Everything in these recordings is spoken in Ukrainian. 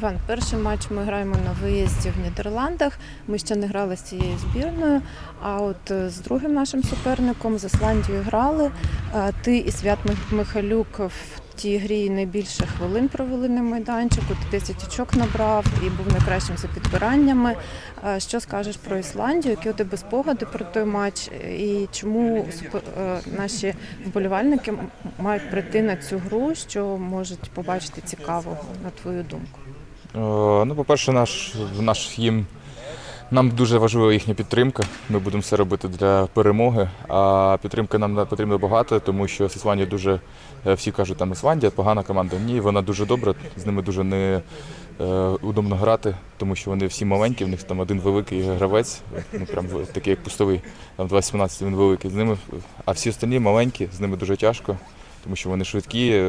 Іван, перший матч ми граємо на виїзді в Нідерландах. Ми ще не грали з цією збірною. А от е, з другим нашим суперником з Ісландією грали. Е, Ти і Свят Мих- Михайлюк в тій грі найбільше хвилин провели на майданчику. Ти 10 очок набрав і був найкращим за підбираннями. Е, Що скажеш про Ісландію? Які у тебе спогади про той матч? І чому наші вболівальники мають прийти на цю гру, що можуть побачити цікавого, на твою думку? Е, Ну, по-перше, наш, наш їм нам дуже важлива їхня підтримка. Ми будемо все робити для перемоги. А підтримки нам потрібно багато, тому що з Ісландією дуже е, всі кажуть, там Ісландія погана команда. Ні, вона дуже добра, з ними дуже не е, удобно грати, тому що вони всі маленькі, в них там один великий гравець, ну прям такий як пустовий, там 2.17 він великий з ними, а всі остальні маленькі, з ними дуже тяжко, тому що вони швидкі.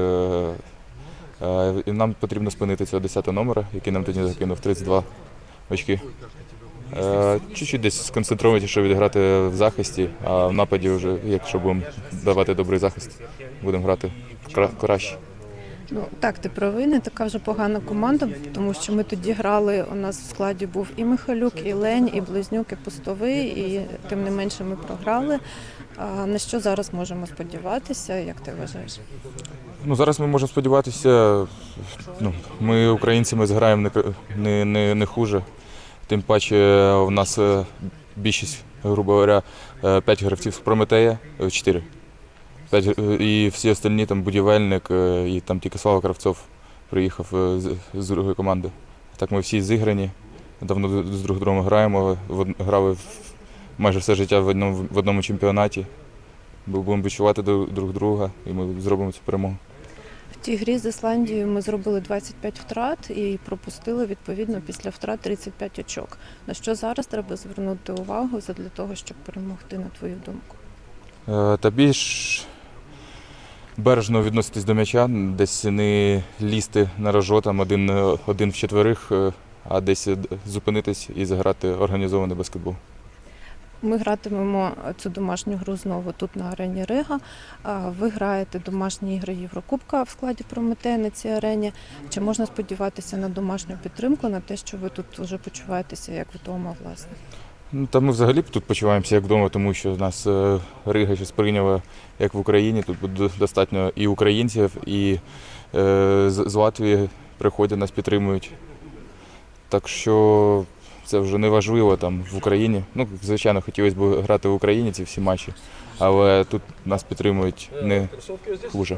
Е, нам потрібно спинити цього 10 номера, який нам тоді закинув 32 очки. Е, Чуть-чуть десь сконцентрованіше відграти в захисті, а в нападі вже, якщо будемо давати добрий захист, будемо грати кра- краще. Ну так, ти правий, не така вже погана команда, тому що ми тоді грали. У нас в складі був і Михайлюк, і Лень, і Близнюк, і Пустовий, і тим не менше ми програли. А на що зараз можемо сподіватися? Як ти вважаєш? Ну, зараз ми можемо сподіватися, ну, ми українці ми зграємо не, не, не, хуже. Тим паче у нас е, більшість, грубо говоря, 5 гравців з Прометея, 4. І всі остальні там будівельник, е, і там тільки Слава Кравцов приїхав е, з, з другої команди. Так ми всі зіграні, давно з друг другом граємо, в грали в- майже все життя в одному, в одному чемпіонаті. Будемо відчувати друг друга і ми зробимо цю перемогу. В тій грі з Ісландією ми зробили 25 втрат і пропустили відповідно після втрат 35 очок. На що зараз треба звернути увагу для того, щоб перемогти, на твою думку? Е, Та більш бережно відноситись до м'яча, десь не лізти на рожо, там один, один в четверих, е, а десь зупинитись і заграти організований баскетбол. Ми гратимемо цю домашню гру знову тут на арені Рига. Ви граєте домашні ігри Єврокубка в складі Прометея на цій арені. Чи можна сподіватися на домашню підтримку, на те, що ви тут вже почуваєтеся як вдома, власне? Ну, та ми взагалі тут почуваємося як вдома, тому що нас е, Рига ще сприйняла як в Україні. Тут буде достатньо і українців, і е, з, Латвії приходять, нас підтримують. Так що це вже не важливо там в Україні. Ну, звичайно, хотілося б грати в Україні ці всі матчі, але тут нас підтримують не хуже.